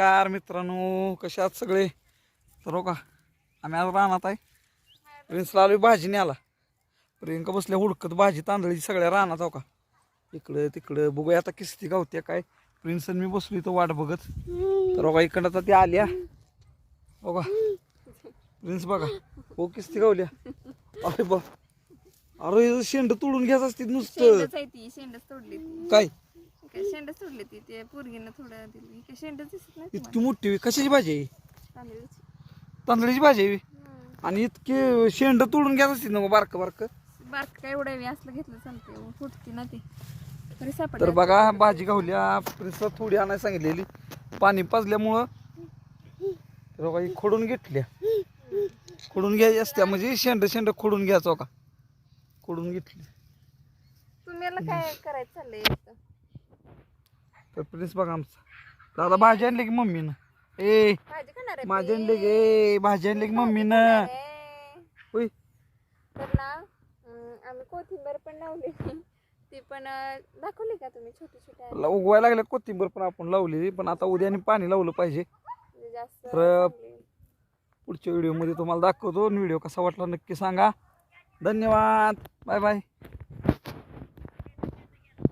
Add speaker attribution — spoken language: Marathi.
Speaker 1: नमस्कार मित्रांनो कसे आहात सगळे? तर हो का आम्ही आज रानात आहे. प्रिन्सला आलो भाजी न्याला प्रियंका बसल्या हुडकत भाजी तांदळी सगळ्या रानात हो का इकडं तिकडं बघूया आता किस्ती गावत्या काय. प्रिन्स मी बसलो इथं वाट बघत. तर हो का इकडं आता त्या आल्या. हो का प्रिन्स बघा हो किस्ती गावल्या. अरे बा. अरे शेंड तोडून घ्यायचं असते नुसतं.
Speaker 2: ती ती
Speaker 1: काय?
Speaker 2: काय शेंडच तोडली ती ते पोरगीनं थोडं दिली. काय शेंडच दिसत नाही
Speaker 1: इतकी मोठी. कशाची भाजी आहे?
Speaker 2: तांदळाची.
Speaker 1: तांदळाची भाजी आहे? आणि इतके शेंड तोडून घ्यायचं असते ना बारक बारक?
Speaker 2: बारक काय एवढं असलं घेतलं चालते फुटती ना ती. तरी
Speaker 1: बघा भाजी गावल्या प्रिन्सला थोडी आणायला सांगितलेली. पाणी पाजल्यामुळं तर बघा ही खोडून घेतल्या. खोडून घ्यायची असत्या म्हणजे शेंड शेंड खोडून घ्यायचं का खोडून घेतली.
Speaker 2: तुम्हाला काय करायचं चाललंय? इथं?
Speaker 1: तर प्रिन्स बघा आमचा. दादा भाजी आणली की मम्मीनं? ए
Speaker 2: भाजी खाणार आहे
Speaker 1: भाजी आणली गे भाजी आणली की मम्मीनं?
Speaker 2: ए,
Speaker 1: होय.
Speaker 2: तर ना अं, आम्ही कोथिंबीर पण लावली. ती पण अं, दाखवली का तुम्ही छोटी छोटी आहे?
Speaker 1: ला- उगवायला लागल्या कोथिंबीर पण आपण लावलेली पण आता उद्याने पाणी लावलं पाहिजे.
Speaker 2: म्हणजे जास्त
Speaker 1: तर-
Speaker 2: चांगली.
Speaker 1: पुढच्या व्हिडिओमध्ये तुम्हाला दाखवतो व्हिडिओ कसा वाटला नक्की सांगा. धन्यवाद. Bye bye.